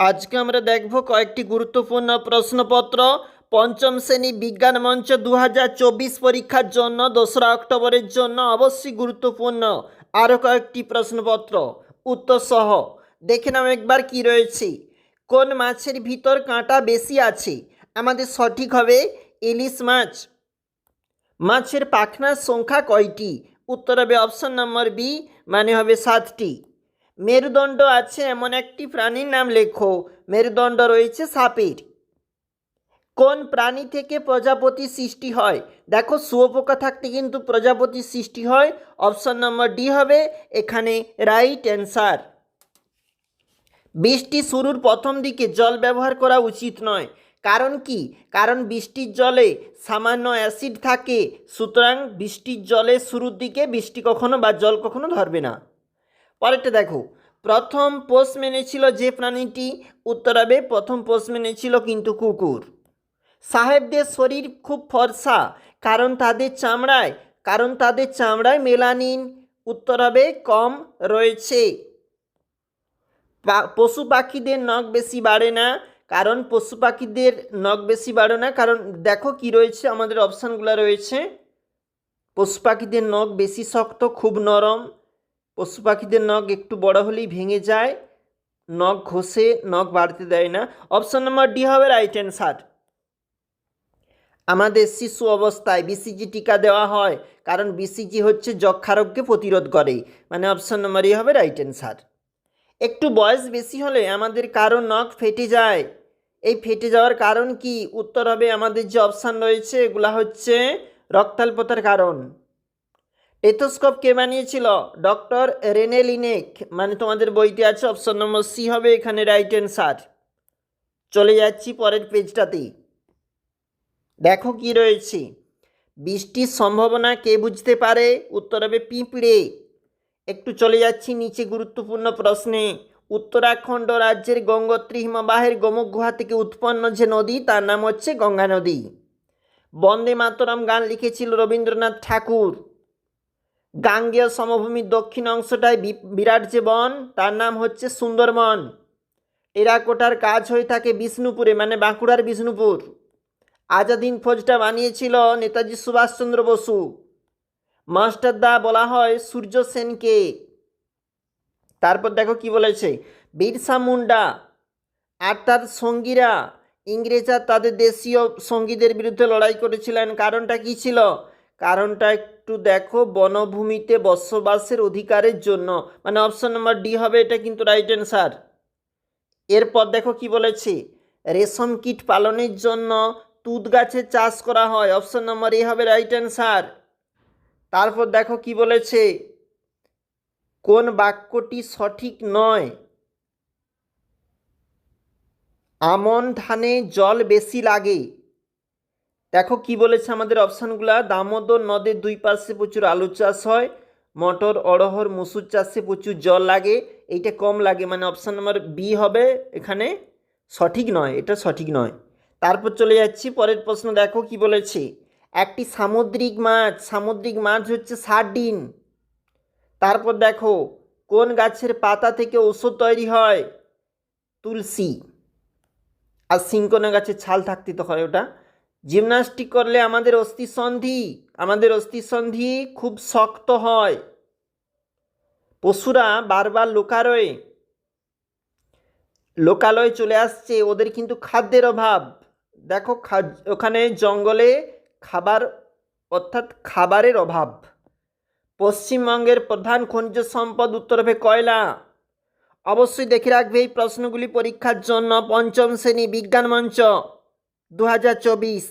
আজকে আমরা দেখব কয়েকটি গুরুত্বপূর্ণ প্রশ্নপত্র। পঞ্চম শ্রেণি বিজ্ঞান মঞ্চ দু হাজার চব্বিশ পরীক্ষার জন্য, দোসরা অক্টোবরের জন্য অবশ্যই গুরুত্বপূর্ণ। আরও কয়েকটি প্রশ্নপত্র। উত্তর সহ। দেখে নাও একবার কি রয়েছে। কোন মাছের ভিতর কাঁটা বেশি আছে? আমাদের সঠিক হবে ইলিশ মাছ। মাছের পাখনার সংখ্যা কয়টি? উত্তর হবে অপশন নম্বর বি মানে হবে সাতটি। মেরুদণ্ড আছে এমন একটি প্রাণীর নাম লেখো। মেরুদণ্ড রয়েছে সাপের। কোন প্রাণী থেকে প্রজাপতি সৃষ্টি হয়? দেখো, শুয়োপোকা থাকতে কিন্তু প্রজাপতি সৃষ্টি হয়। অপশন নম্বর ডি হবে এখানে রাইট অ্যান্সার। বৃষ্টি শুরুর প্রথম দিকে জল ব্যবহার করা উচিত নয়। কারণ কি? কারণ বৃষ্টির জলে সামান্য অ্যাসিড থাকে। সুতরাং বৃষ্টির জলে শুরুর দিকে বৃষ্টি কখনো বা জল কখনো ধরবে না। পরেরটা দেখো। প্রথম পোষ মেনেছিল যে প্রাণীটি, উত্তর হবে প্রথম পোষ মেনেছিল কিন্তু কুকুর। সাহেবদের শরীর খুব ফর্সা, কারণ তাদের চামড়ায়, কারণ তাদের চামড়ায় মেলানিন, উত্তর হবে কম রয়েছে। পশু পাখিদের নখ বেশি বাড়ে না, কারণ পশু পাখিদের নখ বেশি বাড়ে না, কারণ দেখো কি রয়েছে, আমাদের অপশানগুলো রয়েছে। পশু পাখিদের নখ বেশি শক্ত, খুব নরম পশু পাখিদের নখ একটু বড় হলেই ভেঙে যায়, নখ ঘষে, নখ বাড়তে দেয় না। অপশন নম্বর ডি হবে রাইট অ্যান্সার আমাদের শিশু অবস্থায় বিসিজি টিকা দেওয়া হয়, কারণ বিসিজি হচ্ছে যক্ষারোগকে প্রতিরোধ করে। মানে অপশন নম্বর ই হবে রাইট অ্যান্সার একটু বয়স বেশি হলে আমাদের কারও নখ ফেটে যায়। এই ফেটে যাওয়ার কারণ কি? উত্তর হবে আমাদের যে অপশান রয়েছে, এগুলা হচ্ছে রক্তাল্পতার কারণ। টেথোস্কোপ কে বানিয়েছিল? Doctor Rene Laennec. মানে তোমাদের বইতে আছে অপশন নম্বর সি হবে এখানে রাইট অ্যান্সার চলে যাচ্ছি পরের পেজটাতে দেখো কি রয়েছে। বৃষ্টির সম্ভাবনা কে বুঝতে পারে? উত্তর হবে পিঁপড়ে। একটু চলে যাচ্ছি নিচে গুরুত্বপূর্ণ প্রশ্নে। উত্তরাখণ্ড রাজ্যের গঙ্গোত্রী হিমবাহের গোমুখ গুহা থেকে উৎপন্ন যে নদী, তার নাম হচ্ছে গঙ্গা নদী। বন্দে মাতরম গান লিখেছিল রবীন্দ্রনাথ ঠাকুর। গাঙ্গেয় সমভূমির দক্ষিণ অংশটায় বিরাট যে বন, তার নাম হচ্ছে সুন্দরবন। টেরাকোটার কাজ হয়ে থাকে বিষ্ণুপুরে মানে বাঁকুড়ার বিষ্ণুপুর। আজাদিন ফৌজটা বানিয়েছিল নেতাজি সুভাষচন্দ্র বসু। মাস্টার দা বলা হয় সূর্য সেনকে। তারপর দেখো কি বলেছে, বিরসা মুন্ডা। আর তার সঙ্গীরা, ইংরেজরা তাদের দেশীয় সঙ্গীদের বিরুদ্ধে লড়াই করেছিলেন। কারণটা কি ছিল? কারণটা একটু দেখো, বনভূমিতে বসবাসের অধিকারের জন্য। মানে অপশন নাম্বার ডি হবে, এটা কিন্তু রাইট অ্যান্সার এরপর দেখো কি বলেছে, রেশম কীট পালনের জন্য তুত গাছের চাষ করা হয় অপশন নম্বর এ হবে রাইট অ্যান্সার তারপর দেখো কি বলেছে, কোন বাক্যটি সঠিক নয়? আমন ধানে জল বেশি লাগে। দেখো কি বলেছে আমাদের অপশানগুলা? দামোদর নদের দুই পাশে প্রচুর আলু চাষ হয়, মটর, অড়হর, মুসুর চাষে প্রচুর জল লাগে। এইটা কম লাগে মানে অপশান নম্বর বি হবে এখানে। সঠিক নয়, এটা সঠিক নয়। তারপর চলে যাচ্ছি, পরের প্রশ্ন দেখো কি বলেছে? একটি সামুদ্রিক মাছ সামুদ্রিক মাছ হচ্ছে সার্ডিন। তারপর দেখো, কোন গাছের পাতা থেকে ওষুধ তৈরি হয়? তুলসী। আর সিঙ্কোনা গাছের ছাল থাকতে তো হয় ওটা। জিমনাস্টিক করলে আমাদের অস্থিসন্ধি আমাদের অস্থিসন্ধি খুব শক্ত হয়। পশুরা বারবার লোকালয়ে লোকালয়ে চলে আসছে, ওদের কিন্তু খাদ্যের অভাব। দেখো ওখানে জঙ্গলে খাবার, অর্থাৎ খাবারের অভাব। পশ্চিমবঙ্গের প্রধান খনিজ সম্পদ উত্তর হবে কয়লা। অবশ্যই দেখে রাখবে এই প্রশ্নগুলি পরীক্ষার জন্য পঞ্চম শ্রেণি বিজ্ঞান মঞ্চ। দু হাজার চব্বিশ।